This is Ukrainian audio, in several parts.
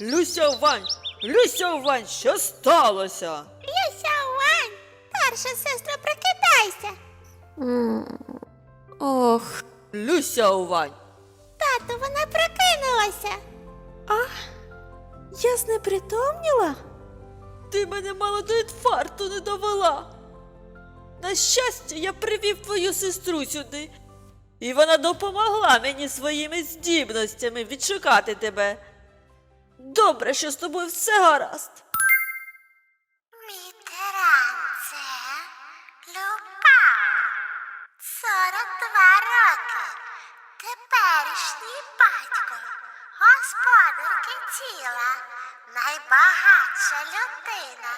Люся Вань, Люся Вань, що сталося? Люся, Вань, старша сестра, прокидайся. Ох, Люся Вань, Тату, вона прокинулася. А? я знепритомніла? ти мене мало до інфаркту не довела. На щастя, я привів твою сестру сюди, і вона допомогла мені своїми здібностями відшукати тебе. Добре, що з тобою все гаразд. Мій тиран Люпа. 42 роки. Теперішній батько, господарки тіла, найбагатша людина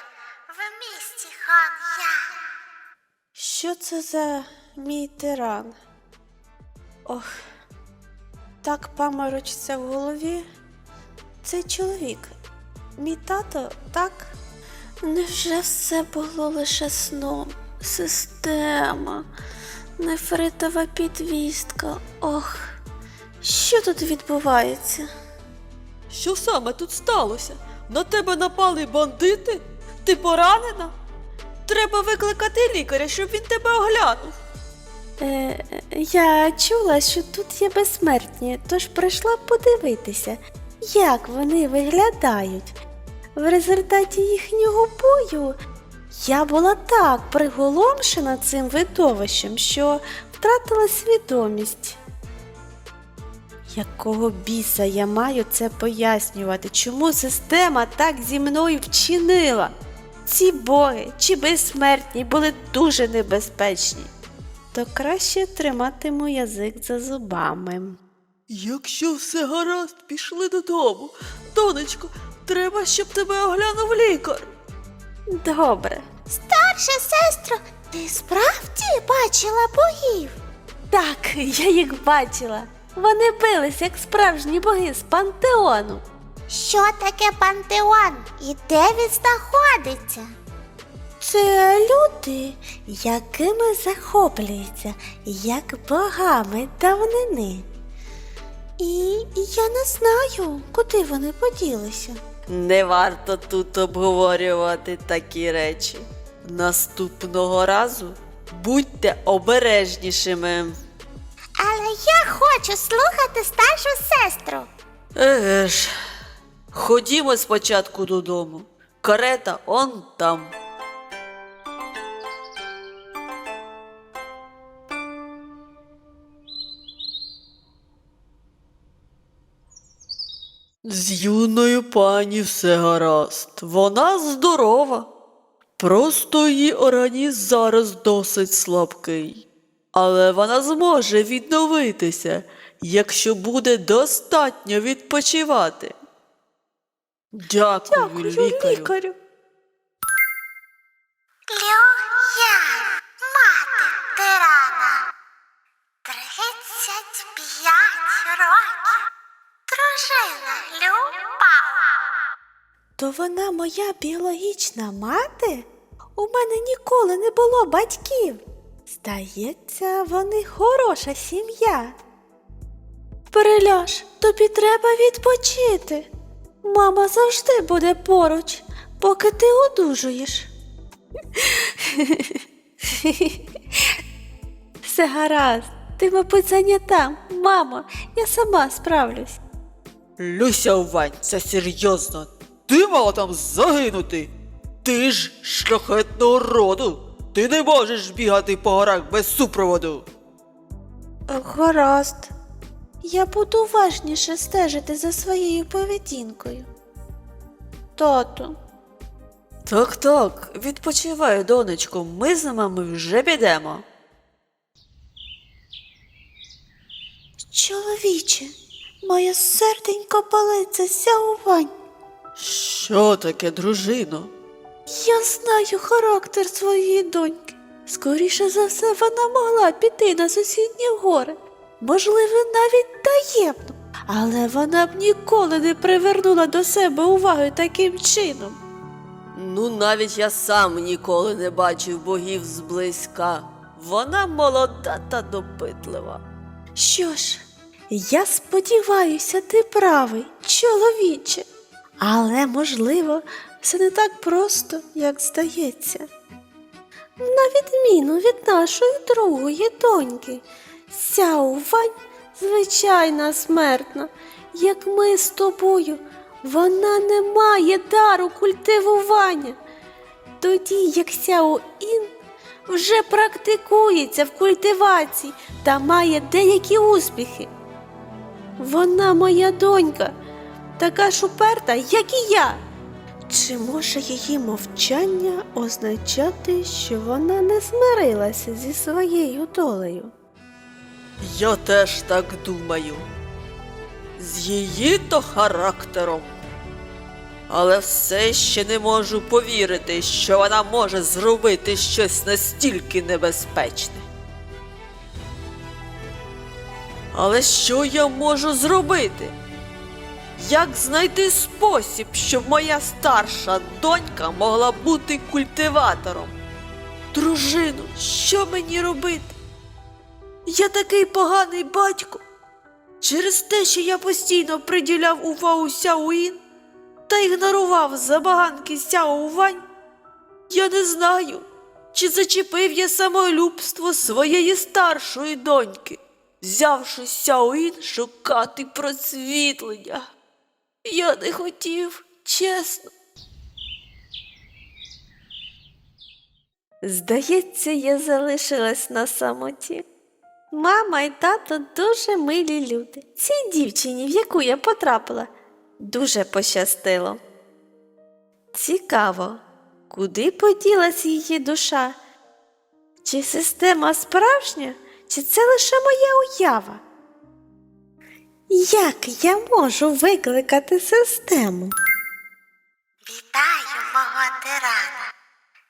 в місті Хон'ян. Що це за мій тиран? Ох, так паморочиться в голові. Цей чоловік, мій тато, так? Невже все було лише сном? Система, нефритова підвістка. Ох, що тут відбувається? Що саме тут сталося? На тебе напали бандити? Ти поранена? Треба викликати лікаря, щоб він тебе оглянув. Е, я чула, що тут є безсмертні, тож прийшла подивитися, як вони виглядають. В результаті їхнього бою я була так приголомшена цим видовищем, що втратила свідомість. Якого біса я маю це пояснювати? Чому система так зі мною вчинила? Ці боги чи безсмертні були дуже небезпечні то краще триматиму язик за зубами. Якщо все гаразд, пішли додому. Донечко, треба, щоб тебе оглянув лікар. Добре. Старша сестро, ти справді бачила богів? Так, я їх бачила. Вони бились, як справжні боги з пантеону. Що таке пантеон і де він знаходиться? Це люди, якими захоплюються, як богами давнини. І я не знаю, куди вони поділися. Не варто тут обговорювати такі речі. Наступного разу будьте обережнішими. Але я хочу слухати старшу сестру. Еге ж, ходімо спочатку додому. Карета он там. З юною пані все гаразд. Вона здорова. Просто її організм зараз досить слабкий. Але вона зможе відновитися, якщо буде достатньо відпочивати. Дякую, лікарю. Люян, То вона моя біологічна мати? У мене ніколи не було батьків. Здається, вони хороша сім'я. Переляж, тобі треба відпочити. Мама завжди буде поруч, поки ти одужуєш. Все гаразд, ти, мабуть, зайнята. Мамо, я сама справлюсь. Люся Вань, це серйозно. Ти мала там загинути. Ти ж шляхетного роду. Ти не можеш бігати по горах без супроводу. Гаразд. Я буду уважніше стежити за своєю поведінкою. Тату, Так, так, відпочивай, донечко, ми з мамою вже підемо. чоловіче, моє серденько палиться сяувань. Що таке, дружино? Я знаю характер своєї доньки. Скоріше за все, вона могла піти на сусідні гори, можливо, навіть таємно, але вона б ніколи не привернула до себе уваги таким чином. Ну, навіть я сам ніколи не бачив богів зблизька. Вона молода та допитлива. Що ж, я сподіваюся, ти правий, чоловіче. Але, можливо, все не так просто, як здається. На відміну від нашої другої доньки, Сяо Вань звичайна смертна, як ми з тобою, вона не має дару культивування. Тоді як Сяо Ін вже практикується в культивації та має деякі успіхи. Вона моя донька, така ж уперта, як і я. Чи може її мовчання означати, що вона не змирилася зі своєю долею? Я теж так думаю. З її то характером. Але все ще не можу повірити, що вона може зробити щось настільки небезпечне. Але що я можу зробити? Як знайти спосіб, щоб моя старша донька могла бути культиватором? Дружину, що мені робити? Я такий поганий батько. Через те, що я постійно приділяв увагу Сяоїн та ігнорував забаганки Сяо Вань, я не знаю, чи зачепив я самолюбство своєї старшої доньки, взявши Сяоїн шукати просвітлення. Я не хотів, чесно. Здається, я залишилась на самоті. Мама і тато дуже милі люди. Цій дівчині, в яку я потрапила, дуже пощастило. Цікаво, куди поділась її душа? Чи система справжня, чи це лише моя уява? Як я можу викликати систему? Вітаю, мого тирана.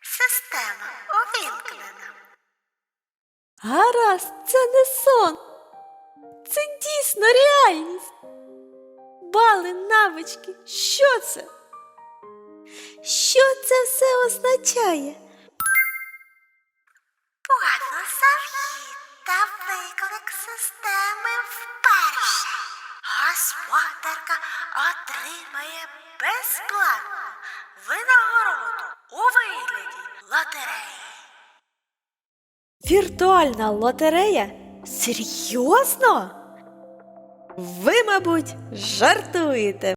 Система увімкнена. Гаразд, це не сон. Це дійсно реальність. Бали, навички, що це? Що це все означає? Отримає безплатну винагороду у вигляді лотереї. Віртуальна лотерея? Серйозно? Ви, мабуть, жартуєте.